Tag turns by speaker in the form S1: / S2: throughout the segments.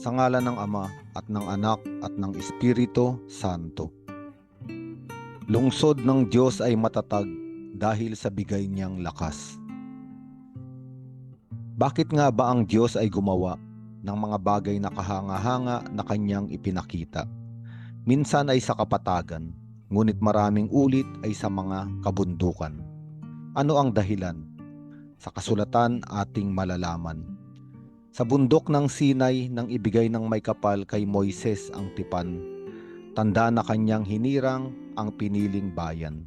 S1: Sa ngalan ng Ama at ng Anak at ng Espiritu Santo. Lungsod ng Diyos ay matatag dahil sa bigay niyang lakas. Bakit nga ba ang Diyos ay gumawa ng mga bagay na kahanga-hanga na kanyang ipinakita? Minsan ay sa kapatagan, ngunit maraming ulit ay sa mga kabundukan. Ano ang dahilan? Sa kasulatan ating malalaman. Sa bundok ng Sinai nang ibigay ng may kapal kay Moises ang tipan, tanda na kanyang hinirang ang piniling bayan.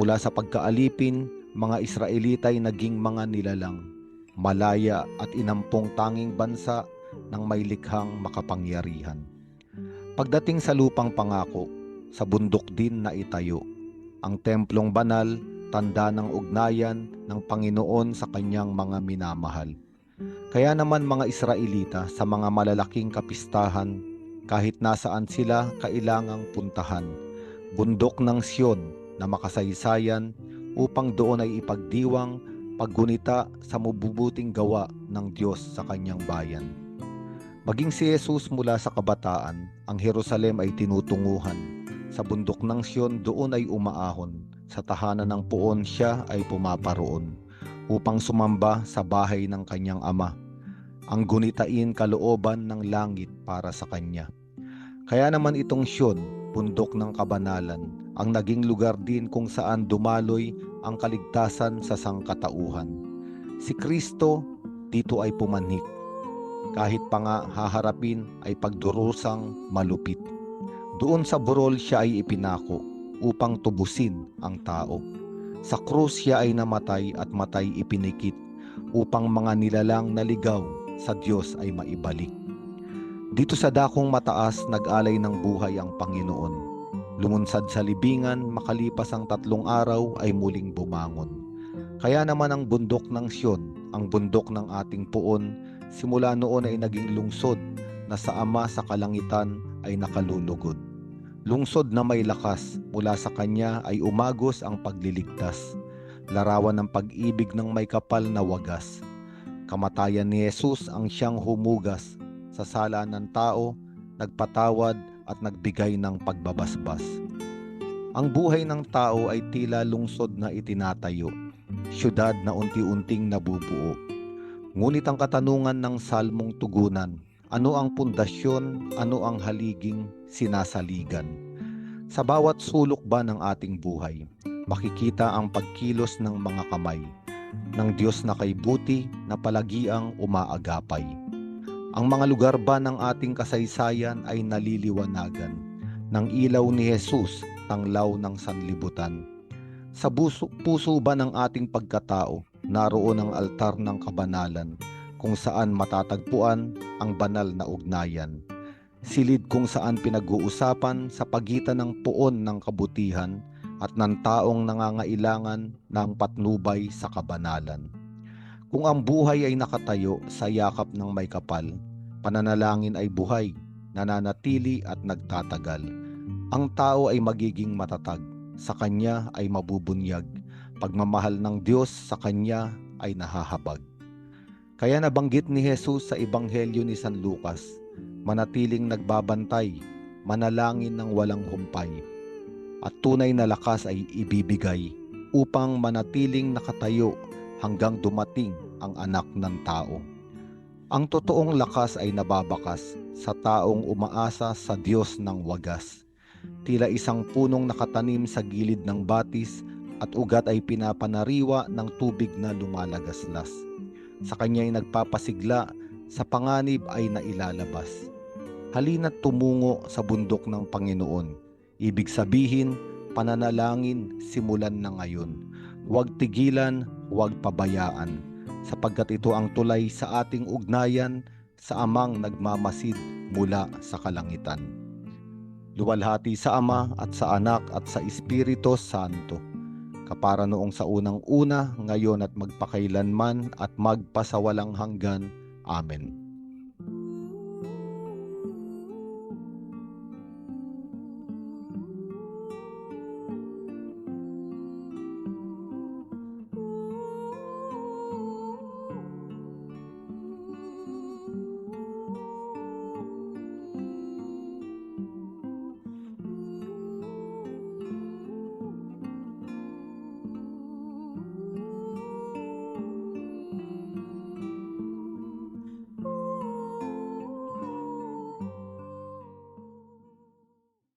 S1: Mula sa pagkaalipin, mga Israelitay naging mga nilalang, malaya at inampong tanging bansa ng may likhang makapangyarihan. Pagdating sa lupang pangako, sa bundok din na itayo, ang templong banal, tanda ng ugnayan ng Panginoon sa kanyang mga minamahal. Kaya naman mga Israelita sa mga malalaking kapistahan, kahit nasaan sila kailangang puntahan, bundok ng Sion na makasaysayan upang doon ay ipagdiwang paggunita sa mabubuting gawa ng Diyos sa kanyang bayan. Maging si Jesus mula sa kabataan, ang Jerusalem ay tinutunguhan. Sa bundok ng Sion doon ay umaahon. Sa tahanan ng puon siya ay pumaparoon upang sumamba sa bahay ng kanyang ama. Ang gunitain kalooban ng langit para sa kanya. Kaya naman itong Sion, bundok ng kabanalan, ang naging lugar din kung saan dumaloy ang kaligtasan sa sangkatauhan. Si Kristo dito ay pumanhik. Kahit pa nga haharapin ay pagdurusang malupit. Doon sa burol siya ay ipinako upang tubusin ang tao. Sa krus siya ay namatay at matay ipinikit upang mga nilalang naligaw sa Diyos ay maibalik. Dito sa dakong mataas nag-alay ng buhay ang Panginoon. Lumunsad sa libingan makalipas ang tatlong araw ay muling bumangon. Kaya naman ang bundok ng Sion, ang bundok ng ating puon, simula noon ay naging lungsod na sa Ama sa kalangitan ay nakalulugod. Lungsod na may lakas, mula sa kanya ay umagos ang pagliligtas. Larawan ng pag-ibig ng may kapal na wagas. Kamatayan ni Jesus ang siyang humugas sa sala ng tao, nagpatawad at nagbigay ng pagbabasbas. Ang buhay ng tao ay tila lungsod na itinatayo, syudad na unti-unting nabubuo. Ngunit ang katanungan ng salmong tugunan, ano ang pundasyon, ano ang haliging sinasaligan? Sa bawat sulok ba ng ating buhay, makikita ang pagkilos ng mga kamay ng Diyos na kay buti na palagiang umaagapay. Ang mga lugar ba ng ating kasaysayan ay naliliwanagan ng ilaw ni Jesus, tanglaw ng sanlibutan. Sa buso, puso ba ng ating pagkatao, naroon ang altar ng kabanalan kung saan matatagpuan ang banal na ugnayan. Silid kung saan pinag-uusapan sa pagitan ng puon ng kabutihan at ng taong nangangailangan ng patnubay sa kabanalan. Kung ang buhay ay nakatayo sa yakap ng may kapal, pananalangin ay buhay, nananatili at nagtatagal. Ang tao ay magiging matatag, sa kanya ay mabubunyag, pagmamahal ng Diyos sa kanya ay nahahabag. Kaya nabanggit ni Jesus sa Ebanghelyo ni San Lucas, manatiling nagbabantay, manalangin ng walang humpay, at tunay na lakas ay ibibigay upang manatiling nakatayo hanggang dumating ang anak ng tao. Ang totoong lakas ay nababakas sa taong umaasa sa Diyos ng wagas. Tila isang punong nakatanim sa gilid ng batis at ugat ay pinapanariwa ng tubig na lumalagaslas. Sa kanya ay nagpapasigla, sa panganib ay nailalabas. Halina't tumungo sa bundok ng Panginoon. Ibig sabihin, pananalangin simulan na ngayon. Huwag tigilan, huwag pabayaan, sapagkat ito ang tulay sa ating ugnayan sa amang nagmamasid mula sa kalangitan. Luwalhati sa Ama at sa Anak at sa Espiritu Santo kapara noong sa unang una, ngayon at magpakailanman at magpasawalang hanggan. Amen.